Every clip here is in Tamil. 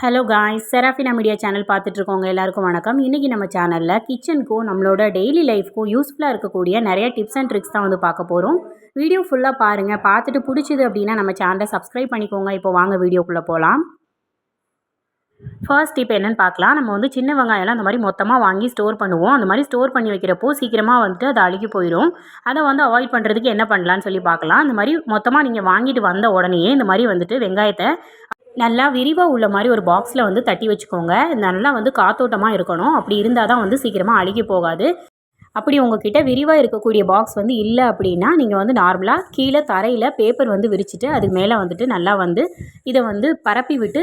Hello guys Serafina media channel பார்த்துட்ருக்கோங்க. எல்லாருக்கும் வணக்கம். இன்றைக்கி நம்ம சேனலில் கிச்சனுக்கும் நம்மளோட டெய்லி லைஃப்க்கும் யூஸ்ஃபுல்லாக இருக்கக்கூடிய நிறைய டிப்ஸ் அண்ட் ட்ரிக்ஸ் தான் வந்து பார்க்க போகிறோம் வீடியோ ஃபுல்லாக பாருங்கள் பார்த்துட்டு பிடிச்சிது அப்படின்னா நம்ம சேனலை சப்ஸ்கிரைப் பண்ணிக்கோங்க. இப்போ வாங்க வீடியோக்குள்ளே போகலாம் ஃபர்ஸ்ட் இப்போ என்னென்னு பார்க்கலாம். நம்ம வந்து சின்ன வெங்காயம்லாம் அந்த மாதிரி மொத்தமாக வாங்கி ஸ்டோர் பண்ணுவோம். அந்த மாதிரி ஸ்டோர் பண்ணி வைக்கிறப்போ சீக்கிரமாக வந்துட்டு அது அழுகி போயிடும் அதை வந்து அவாய்ட் பண்ணுறதுக்கு என்ன பண்ணலான்னு சொல்லி பார்க்கலாம். இந்த மாதிரி மொத்தமாக நீங்கள் வாங்கிட்டு வந்த உடனேயே இந்த மாதிரி வந்துட்டு வெங்காயத்தை நல்லா விரிவாக உள்ள மாதிரி ஒரு பாக்ஸில் வந்து தட்டி வச்சுக்கோங்க. நல்லா வந்து காத்தோட்டமாக இருக்கணும். அப்படி இருந்தால் தான் வந்து சீக்கிரமாக அழுகி போகாது. அப்படி உங்ககிட்ட விரிவாக இருக்கக்கூடிய பாக்ஸ் வந்து இல்லை அப்படின்னா நீங்கள் வந்து நார்மலாக கீழே தரையில் பேப்பர் வந்து விரிச்சிட்டு அதுக்கு மேலே வந்துட்டு நல்லா வந்து இதை வந்து பரப்பி விட்டு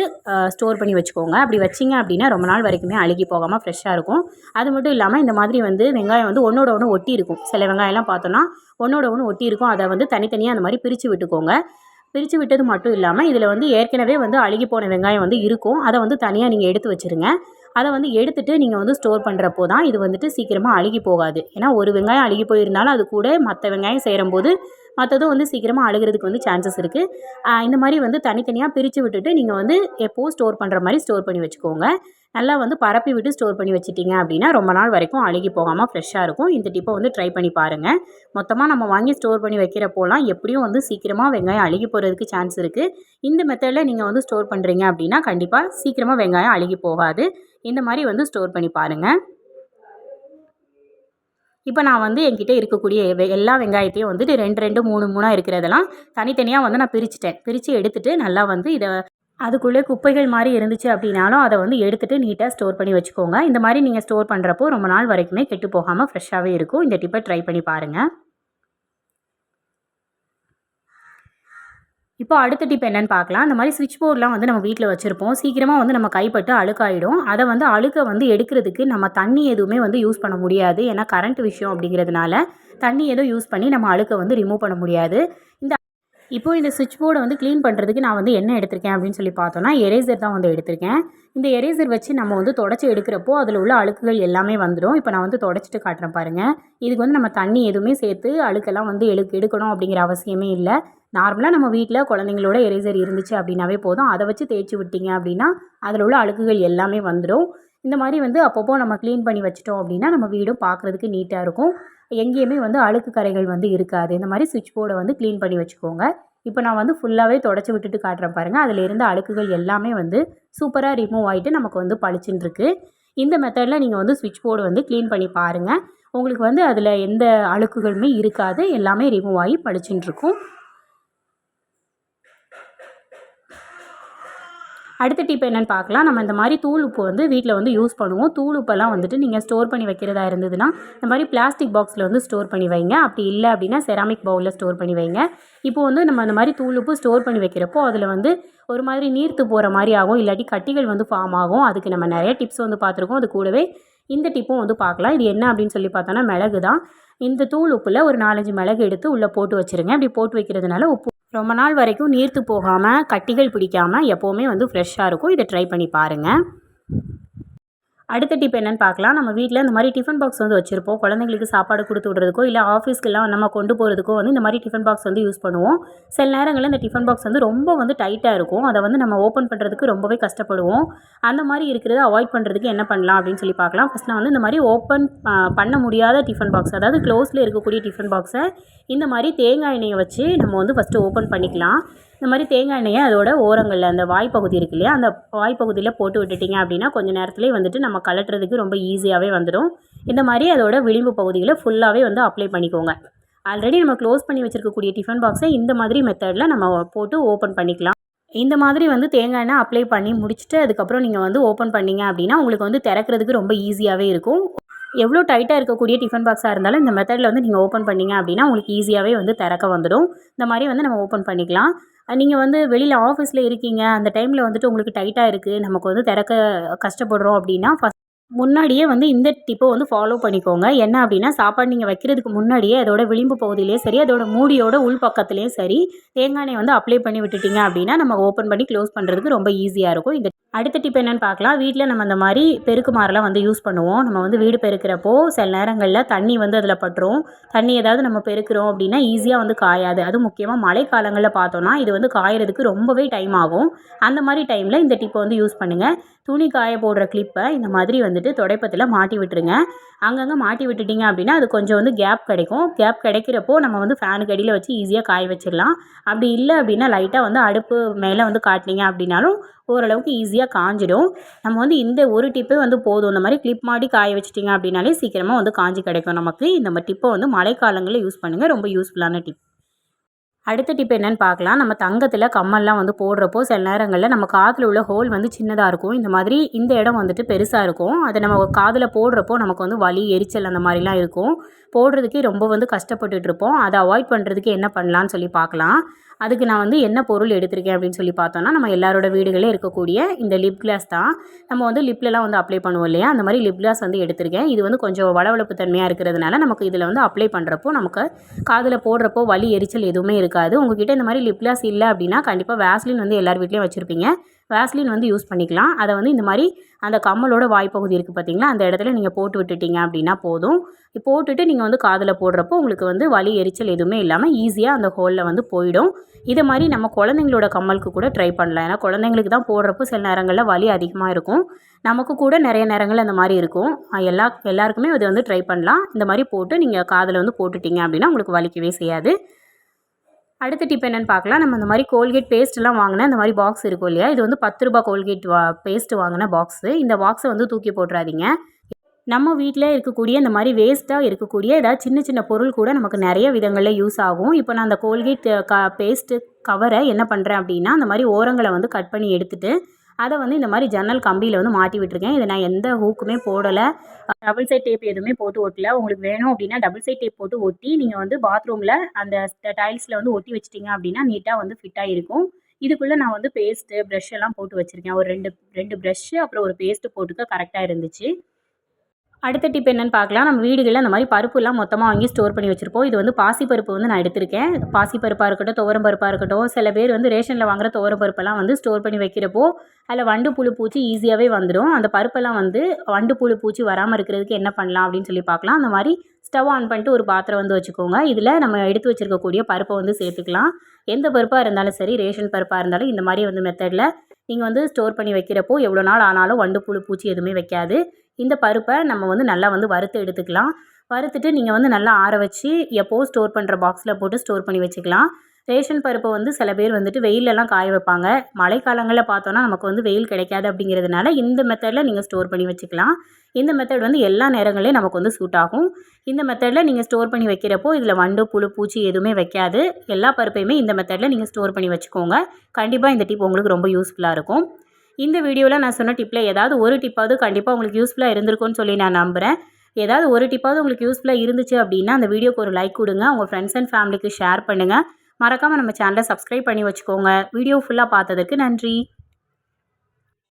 ஸ்டோர் பண்ணி வச்சுக்கோங்க. அப்படி வச்சிங்க அப்படின்னா ரொம்ப நாள் வரைக்குமே அழுகி போகாமல் ஃப்ரெஷ்ஷாக இருக்கும். அது மட்டும் இல்லாமல் இந்த மாதிரி வந்து வெங்காயம் வந்து ஒன்றோட ஒன்று ஒட்டி இருக்கும். சில வெங்காயம்லாம் பார்த்தோன்னா ஒன்றோட ஒன்று ஒட்டி இருக்கும். அதை வந்து தனித்தனியாக அந்த மாதிரி பிரித்து விட்டுக்கோங்க. பிரித்து விட்டது மட்டும் இல்லாமல் இதில் வந்து ஏற்கனவே வந்து அழுகி போன வெங்காயம் வந்து இருக்கும். அதை வந்து தனியாக நீங்கள் எடுத்து வச்சுருங்க. அதை வந்து எடுத்துகிட்டு நீங்கள் வந்து ஸ்டோர் பண்ணுறப்போ தான் இது வந்துட்டு சீக்கிரமாக அழுகி போகாது. ஏன்னா ஒரு வெங்காயம் அழுகி போயிருந்தாலும் அது கூட மற்ற வெங்காயம் சேரும்போது மற்றதும் வந்து சீக்கிரமாக அழுகிறதுக்கு வந்து சான்சஸ் இருக்குது இந்த மாதிரி வந்து தனித்தனியாக பிரித்து விட்டுட்டு நீங்கள் வந்து எப்போது ஸ்டோர் பண்ணுற மாதிரி ஸ்டோர் பண்ணி வச்சுக்கோங்க. நல்லா வந்து பரப்பி விட்டு ஸ்டோர் பண்ணி வச்சிட்டிங்க அப்படின்னா ரொம்ப நாள் வரைக்கும் அழுகி போகாமல் ஃப்ரெஷ்ஷாக இருக்கும். இந்த டிப்பை வந்து ட்ரை பண்ணி பாருங்கள் மொத்தமாக நம்ம வாங்கி ஸ்டோர் பண்ணி வைக்கிறப்போலாம் எப்படியும் வந்து சீக்கிரமாக வெங்காயம் அழுகி போகிறதுக்கு சான்ஸ் இருக்குது இந்த மெத்தடில் நீங்கள் வந்து ஸ்டோர் பண்ணுறீங்க அப்படின்னா கண்டிப்பாக சீக்கிரமாக வெங்காயம் அழுகி போகாது. இந்த மாதிரி வந்து ஸ்டோர் பண்ணி பாருங்கள் இப்போ நான் வந்து என்கிட்ட இருக்கக்கூடிய எல்லா வெங்காயத்தையும் வந்துட்டு ரெண்டு ரெண்டு மூணு மூணாக இருக்கிறதெல்லாம் தனித்தனியாக வந்து நான் பிரிச்சுட்டேன். பிரித்து எடுத்துகிட்டு நல்லா வந்து இதை அதுக்குள்ளே குப்பைகள் மாதிரி இருந்துச்சு அப்படின்னாலும் அதை வந்து எடுத்துகிட்டு நீட்டாக ஸ்டோர் பண்ணி வச்சுக்கோங்க. இந்த மாதிரி நீங்கள் ஸ்டோர் பண்ணுறப்போ ரொம்ப நாள் வரைக்குமே கெட்டு போகாமல் ஃப்ரெஷ்ஷாகவே இருக்கும். இந்த டிப்பை ட்ரை பண்ணி பாருங்கள் இப்போ அடுத்த டிப் என்னென்னு பார்க்கலாம். இந்த மாதிரி சுவிட்ச் போர்டெலாம் வந்து நம்ம வீட்டில் வச்சுருப்போம். சீக்கிரமாக வந்து நம்ம கைப்பட்டு அழுக்காயிடும். அதை வந்து அழுக்கை வந்து எடுக்கிறதுக்கு நம்ம தண்ணி எதுவுமே வந்து யூஸ் பண்ண முடியாது. ஏன்னா கரண்ட் விஷயம் அப்படிங்கிறதுனால தண்ணி எதுவும் யூஸ் பண்ணி நம்ம அழுக்கை வந்து ரிமூவ் பண்ண முடியாது. இந்த இப்போது இந்த சுவிட்ச் போர்டை வந்து க்ளீன் பண்ணுறதுக்கு நான் வந்து என்ன எடுத்திருக்கேன் அப்படின்னு சொல்லி பார்த்தோன்னா எரேசர் தான் வந்து எடுத்திருக்கேன். இந்த எரேசர் வச்சு நம்ம வந்து தொடச்சி எடுக்கிறப்போ அதில் உள்ள அழுக்குகள் எல்லாமே வந்துடும் இப்போ நான் வந்து தொடச்சிட்டு காட்டுறேன் பாருங்கள் இதுக்கு வந்து நம்ம தண்ணி எதுவுமே சேர்த்து அழுக்கெல்லாம் வந்து எழு எடுக்கணும் அப்படிங்கிற அவசியமே இல்லை. நார்மலாக நம்ம வீட்டில் குழந்தைங்களோட எரேசர் இருந்துச்சு அப்படின்னாவே போதும். அதை வச்சு தேய்ச்சி விட்டிங்க அப்படின்னா அதில் உள்ள அழுக்குகள் எல்லாமே வந்துடும் இந்த மாதிரி வந்து அப்பப்போ நம்ம க்ளீன் பண்ணி வச்சிட்டோம் அப்படின்னா நம்ம வீடும் பார்க்குறதுக்கு நீட்டாக இருக்கும். எங்கேயுமே வந்து அழுக்கு கரைகள் வந்து இருக்காது. இந்த மாதிரி சுவிட்ச் போர்டை வந்து க்ளீன் பண்ணி வச்சுக்கோங்க. இப்போ நான் வந்து ஃபுல்லாகவே தொடச்சி விட்டுட்டு காட்டுறேன் பாருங்கள் அதில் இருந்த அழுக்குகள் எல்லாமே வந்து சூப்பராக ரிமூவ் ஆகிட்டு நமக்கு வந்து பளிச்சுன்னு இருக்குது இந்த மெத்தடில் நீங்கள் வந்து சுவிட்ச் போர்டு வந்து க்ளீன் பண்ணி பாருங்கள் உங்களுக்கு வந்து அதில் எந்த அழுக்குகளுமே இருக்காது. எல்லாமே ரிமூவ் ஆகி பளிச்சுன்னு இருக்கும் அடுத்த டிப் என்னென்னு பார்க்கலாம். நம்ம இந்த மாதிரி தூள் உப்பு வந்து வீட்டில் வந்து யூஸ் பண்ணுவோம். தூள் உப்பெல்லாம் வந்துட்டு நீங்கள் ஸ்டோர் பண்ணி வைக்கிறதா இருந்ததுன்னா இந்த மாதிரி பிளாஸ்டிக் பாக்ஸில் வந்து ஸ்டோர் பண்ணி வைங்க. அப்படி இல்லை அப்படின்னா செராமிக் பவுலில் ஸ்டோர் பண்ணி வைங்க. இப்போ வந்து நம்ம அந்த மாதிரி தூள் உப்பு ஸ்டோர் பண்ணி வைக்கிறப்போ அதில் வந்து ஒரு மாதிரி நீர்த்து போகிற மாதிரி ஆகும். இல்லாட்டி கட்டிகள் வந்து ஃபார்ம் ஆகும். அதுக்கு நம்ம நிறைய டிப்ஸ் வந்து பார்த்துருக்கோம். அது கூடவே இந்த டிப்பும் வந்து பார்க்கலாம். இது என்ன அப்படின்னு சொல்லி பார்த்தோன்னா மிளகு தான் இந்த தூள் உப்பில் ஒரு நாலஞ்சு மிளகு எடுத்து உள்ளே போட்டு வச்சுருங்க. அப்படி போட்டு வைக்கிறதுனால உப்பு ரொம்ப நாள் வரைக்கும் நீர்த்து போகாமல் கட்டிகள் பிடிக்காமல் எப்போவுமே வந்து ஃப்ரெஷ்ஷாக இருக்கும். இதை ட்ரை பண்ணி பாருங்கள் அடுத்த டிப் என்னென்னு பார்க்கலாம். நம்ம வீட்டில் இந்த மாதிரி டிஃபன் பாக்ஸ் வந்து வச்சுருப்போம். குழந்தைங்களுக்கு சாப்பாடு கொடுத்து விட்றதுக்கோ இல்லை ஆஃபீஸ்க்கெல்லாம் நம்ம கொண்டு போகிறதுக்கோ வந்து இந்த மாதிரி டிஃபன் பாக்ஸ் வந்து யூஸ் பண்ணுவோம். சில நேரங்களில் இந்த டிஃபன் பாக்ஸ் வந்து ரொம்ப வந்து டைட்டாக இருக்கும். அதை வந்து நம்ம ஓப்பன் பண்ணுறதுக்கு ரொம்பவே கஷ்டப்படுவோம். அந்த மாதிரி இருக்கிறத அவாய்ட் பண்ணுறதுக்கு என்ன பண்ணலாம் அப்படின்னு சொல்லி பார்க்கலாம். ஃபஸ்ட் நான் வந்து இந்த மாதிரி ஓப்பன் பண்ண முடியாத டிஃபன் பாக்ஸ் அதாவது க்ளோஸில் இருக்கக்கூடிய டிஃபன் பாக்ஸை இந்த மாதிரி தேங்காய் எண்ணெயை வச்சு நம்ம வந்து ஃபஸ்ட்டு ஓப்பன் பண்ணிக்கலாம். இந்த மாதிரி தேங்காய் எண்ணெயை அதோட ஓரங்களில் அந்த வாய்ப்பகுதி இருக்கு இல்லையா அந்த வாய்ப்பகுதியில் போட்டு விட்டுட்டிங்க அப்படின்னா கொஞ்சம் நேரத்துலேயே வந்துட்டு நம்ம கலட்டுறதுக்கு ரொம்ப ஈஸியாகவே வந்துடும். இந்த மாதிரி அதோட விளிம்பு பகுதிகளை ஃபுல்லாகவே வந்து அப்ளை பண்ணிக்கோங்க. ஆல்ரெடி நம்ம க்ளோஸ் பண்ணி வச்சுருக்கக்கூடிய டிஃபன் பாக்ஸை இந்த மாதிரி மெத்தடில் நம்ம போட்டு ஓப்பன் பண்ணிக்கலாம். இந்த மாதிரி வந்து தேங்காய் எண்ணெய் அப்ளை பண்ணி முடிச்சுட்டு அதுக்கப்புறம் நீங்கள் வந்து ஓப்பன் பண்ணிங்க அப்படின்னா உங்களுக்கு வந்து திறக்கிறதுக்கு ரொம்ப ஈஸியாகவே இருக்கும். எவ்வளோ டைட்டாக இருக்கக்கூடிய டிஃபன் பாக்ஸாக இருந்தாலும் இந்த மெத்தடில் வந்து நீங்கள் ஓப்பன் பண்ணிங்க அப்படின்னா உங்களுக்கு ஈஸியாகவே வந்து திறக்க வந்துடும். இந்த மாதிரி வந்து நம்ம ஓப்பன் பண்ணிக்கலாம். நீங்கள் வந்து வெளியில் ஆஃபீஸில் இருக்கீங்க. அந்த டைமில் வந்துட்டு உங்களுக்கு டைட்டாக இருக்குது நமக்கு வந்து திறக்க கஷ்டப்படுறோம் அப்படின்னா ஃபஸ்ட் முன்னாடியே வந்து இந்த டிப்பை வந்து ஃபாலோ பண்ணிக்கோங்க. என்ன அப்படின்னா சாப்பாடு நீங்கள் வைக்கிறதுக்கு முன்னாடியே அதோட விளிம்பு பகுதியிலையும் சரி அதோட மூடியோட உள் பக்கத்துலேயும் சரி தேங்காய் எண்ணெய் வந்து அப்ளை பண்ணி விட்டுட்டீங்க அப்படின்னா நம்ம ஓப்பன் பண்ணி க்ளோஸ் பண்ணுறதுக்கு ரொம்ப ஈஸியாக இருக்கும். இந்த அடுத்த டிப் என்னென்னு பார்க்கலாம். வீட்டில் நம்ம அந்த மாதிரி பெருக்குமாரெலாம் வந்து யூஸ் பண்ணுவோம். நம்ம வந்து வீடு பெருக்கிறப்போ சில நேரங்களில் தண்ணி வந்து அதில் பட்டுரும். தண்ணி ஏதாவது நம்ம பெருக்கிறோம் அப்படின்னா ஈஸியாக வந்து காயாது. அதுவும் முக்கியமாக மழை காலங்களில் பார்த்தோன்னா இது வந்து காயறதுக்கு ரொம்பவே டைம் ஆகும். அந்த மாதிரி டைமில் இந்த டிப்பை வந்து யூஸ் பண்ணுங்கள் துணி காய போடுற கிளிப்பை இந்த மாதிரி வந்து வந்துட்டு துடைப்பத்தில் மாட்டி விட்டுருங்க. அங்கங்கே மாட்டி விட்டுட்டிங்க அப்படின்னா அது கொஞ்சம் வந்து கேப் கிடைக்கும். கேப் கிடைக்கிறப்போ நம்ம வந்து ஃபேனுக்கு அடியில் வச்சு ஈஸியாக காய வச்சிடலாம். அப்படி இல்லை அப்படின்னா லைட்டாக வந்து அடுப்பு மேலே வந்து காட்டினீங்க அப்படின்னாலும் ஓரளவுக்கு ஈஸியாக காஞ்சிடும். நம்ம வந்து இந்த ஒரு டிப்பே வந்து போதும். இந்த மாதிரி கிளிப் மாட்டி காய வச்சிட்டிங்க அப்படின்னாலே சீக்கிரமாக வந்து காஞ்சி கிடைக்கும் நமக்கு. இந்த மாதிரி டிப்பை வந்து மழைக்காலங்களில் யூஸ் பண்ணுங்கள் ரொம்ப யூஸ்ஃபுல்லான டிப் அடுத்த டிப் என்னென்னு பார்க்கலாம். நம்ம தங்கத்தில் கம்மல்லாம் வந்து போடுறப்போ சில நேரங்களில் நம்ம காதில் உள்ள ஹோல் வந்து சின்னதாக இருக்கும். இந்த மாதிரி இந்த இடம் வந்துட்டு பெருசாக இருக்கும். அதை நம்ம காதில் போடுறப்போ நமக்கு வந்து வலி எரிச்சல் அந்த மாதிரிலாம் இருக்கும். போடுறதுக்கே ரொம்ப வந்து கஷ்டப்பட்டுட்டு இருப்போம். அதை அவாய்ட் பண்ணுறதுக்கு என்ன பண்ணலான்னு சொல்லி பார்க்கலாம். அதுக்கு நான் வந்து என்ன பொருள் எடுத்திருக்கேன் அப்படின்னு சொல்லி பார்த்தோன்னா நம்ம எல்லாரோட வீடுகளே இருக்கக்கூடிய இந்த லிப் கிளாஸ் தான். நம்ம வந்து லிப்லலாம் வந்து அப்ளை பண்ணுவோம் இல்லையா? அந்த மாதிரி லிப் கிளாஸ் வந்து எடுத்திருக்கேன். இது வந்து கொஞ்சம் வளவளப்பு தன்மையாக இருக்கிறதுனால நமக்கு இதில் வந்து அப்ளை பண்ணுறப்போ நமக்கு காதில் போடுறப்போ வலி எரிச்சல் எதுவுமே இருக்காது. உங்ககிட்ட இந்த மாதிரி லிப் கிளாஸ் இல்லை அப்படின்னா கண்டிப்பாக வேஸ்லின் வந்து எல்லார் வீட்லேயும் வச்சுருப்பீங்க. வேஸ்லின் வந்து யூஸ் பண்ணிக்கலாம். அதை வந்து இந்த மாதிரி அந்த கம்மலோட வாய்ப்பகுதி இருக்குது பார்த்தீங்களா அந்த இடத்துல நீங்கள் போட்டு விட்டுட்டீங்க அப்படின்னா போதும். போட்டுட்டு நீங்கள் வந்து காதில் போடுறப்போ உங்களுக்கு வந்து வலி எரிச்சல் எதுவுமே இல்லாமல் ஈஸியாக அந்த ஹோலில் வந்து போயிடும். இதை மாதிரி நம்ம குழந்தைங்களோட கம்மலுக்கு கூட ட்ரை பண்ணலாம். ஏன்னா குழந்தைங்களுக்கு தான் போடுறப்போ சில நேரங்களில் வலி அதிகமாக இருக்கும். நமக்கு கூட நிறைய நேரங்கள் அந்த மாதிரி இருக்கும். எல்லா எல்லாருக்குமே அது வந்து ட்ரை பண்ணலாம். இந்த மாதிரி போட்டு நீங்கள் காதில் வந்து போட்டுட்டீங்க அப்படின்னா உங்களுக்கு வலிக்கவே செய்யாது. அடுத்த டிப் என்னென்னு பார்க்கலாம். நம்ம இந்த மாதிரி கோல்கேட் பேஸ்ட்லாம் வாங்கின இந்த மாதிரி பாக்ஸ் இருக்கும் இல்லையா? இது வந்து பத்து ரூபா கோல்கேட் வா பேஸ்ட்டு வாங்கின பாக்ஸு இந்த பாக்ஸை வந்து தூக்கி போட்டுறாதீங்க. நம்ம வீட்டில் இருக்கக்கூடிய இந்த மாதிரி வேஸ்ட்டாக இருக்கக்கூடிய ஏதாவது சின்ன சின்ன பொருள் கூட நமக்கு நிறைய விதங்களில் யூஸ் ஆகும். இப்போ நான் அந்த கோல்கேட் க பேஸ்ட்டு கவரை என்ன பண்ணுறேன் அப்படின்னா அந்த மாதிரி ஓரங்களை வந்து கட் பண்ணி எடுத்துகிட்டு அதை வந்து இந்த மாதிரி ஜன்னல் கம்பியில் வந்து மாட்டி விட்டுருக்கேன். இதை நான் எந்த ஹூக்குமே போடலை. டபுள் சைட் டேப் எதுவுமே போட்டு ஒட்டல. உங்களுக்கு வேணும் அப்படின்னா டபுள் சைட் டேப் போட்டு ஒட்டி நீங்கள் வந்து பாத்ரூமில் அந்த டைல்ஸில் வந்து ஒட்டி வச்சிட்டிங்க அப்படின்னா நீட்டாக வந்து ஃபிட்டாக இருக்கும். இதுக்குள்ளே நான் வந்து பேஸ்ட்டு ப்ரெஷ் எல்லாம் போட்டு வச்சுருக்கேன். ஒரு ரெண்டு ரெண்டு ப்ரெஷ்ஷு அப்புறம் ஒரு பேஸ்ட்டு போட்டுக்க கரெக்டாக இருந்துச்சு. அடுத்த டிப் என்னென்னு பார்க்கலாம். நம்ம வீடுகளில் அந்த மாதிரி பருப்புலாம் மொத்தமாக வாங்கி ஸ்டோர் பண்ணி வச்சுருப்போம். இது வந்து பாசிப்பருப்பு வந்து நான் எடுத்திருக்கேன். பாசிப்பருப்பாக இருக்கட்டும் துவரம் பருப்பாக இருக்கட்டும் சில பேர் வந்து ரேஷனில் வாங்குற துவரம் பருப்பெல்லாம் வந்து ஸ்டோர் பண்ணி வைக்கிறப்போ அதில் வண்டு புழு பூச்சி ஈஸியாகவே வந்துடும் அந்த பருப்பெல்லாம் வந்து வண்டு புழு பூச்சி வராமல் இருக்கிறதுக்கு என்ன பண்ணலாம் அப்படின்னு சொல்லி பார்க்கலாம். அந்த மாதிரி ஸ்டவ் ஆன் பண்ணிட்டு ஒரு பாத்திரம் வந்து வச்சுக்கோங்க. இதில் நம்ம எடுத்து வச்சுருக்கக்கூடிய பருப்பை வந்து சேர்த்துக்கலாம். எந்த பருப்பாக இருந்தாலும் சரி ரேஷன் பருப்பாக இருந்தாலும் இந்த மாதிரி வந்து மெத்தடில் நீங்கள் வந்து ஸ்டோர் பண்ணி வைக்கிறப்போ எவ்வளோ நாள் ஆனாலும் வண்டு புழு பூச்சி எதுவுமே வைக்காது. இந்த பருப்பை நம்ம வந்து நல்லா வந்து வறுத்து எடுத்துக்கலாம். வறுத்துட்டு நீங்கள் வந்து நல்லா ஆற வச்சு எப்போது ஸ்டோர் பண்ணுற பாக்ஸில் போட்டு ஸ்டோர் பண்ணி வச்சுக்கலாம். ரேஷன் பருப்பை வந்து சில பேர் வந்துட்டு வெயிலெல்லாம் காய வைப்பாங்க. மழைக்காலங்களில் பார்த்தோன்னா நமக்கு வந்து வெயில் கிடைக்காது அப்படிங்கிறதுனால இந்த மெத்தடில் நீங்கள் ஸ்டோர் பண்ணி வச்சுக்கலாம். இந்த மெத்தட் வந்து எல்லா நேரங்களையும் நமக்கு வந்து சூட் ஆகும். இந்த மெத்தடில் நீங்கள் ஸ்டோர் பண்ணி வைக்கிறப்போ இதில் வண்டு புழு பூச்சி எதுவுமே வைக்காது. எல்லா பருப்பையுமே இந்த மெத்தடில் நீங்கள் ஸ்டோர் பண்ணி வச்சுக்கோங்க. கண்டிப்பாக இந்த டிப் உங்களுக்கு ரொம்ப யூஸ்ஃபுல்லாக இருக்கும். இந்த வீடியோவில் நான் சொன்ன டிப்பில் ஏதாவது ஒரு டிப்பாவது கண்டிப்பாக உங்களுக்கு யூஸ்ஃபுல்லாக இருந்திருக்கும்னு சொல்லி நான் நம்புகிறேன் ஏதாவது ஒரு டிப்பாவது உங்களுக்கு யூஸ்ஃபுல்லாக இருந்துச்சு அப்படின்னா அந்த வீடியோக்கு ஒரு லைக் கொடுங்க. உங்கள் ஃப்ரெண்ட்ஸ் அண்ட் ஃபேமிலிக்கு ஷேர் பண்ணுங்கள் மறக்காமல் நம்ம சேனலை சப்ஸ்கிரைப் பண்ணி வச்சுக்கோங்க. வீடியோ ஃபுல்லாக பார்த்ததுக்கு நன்றி.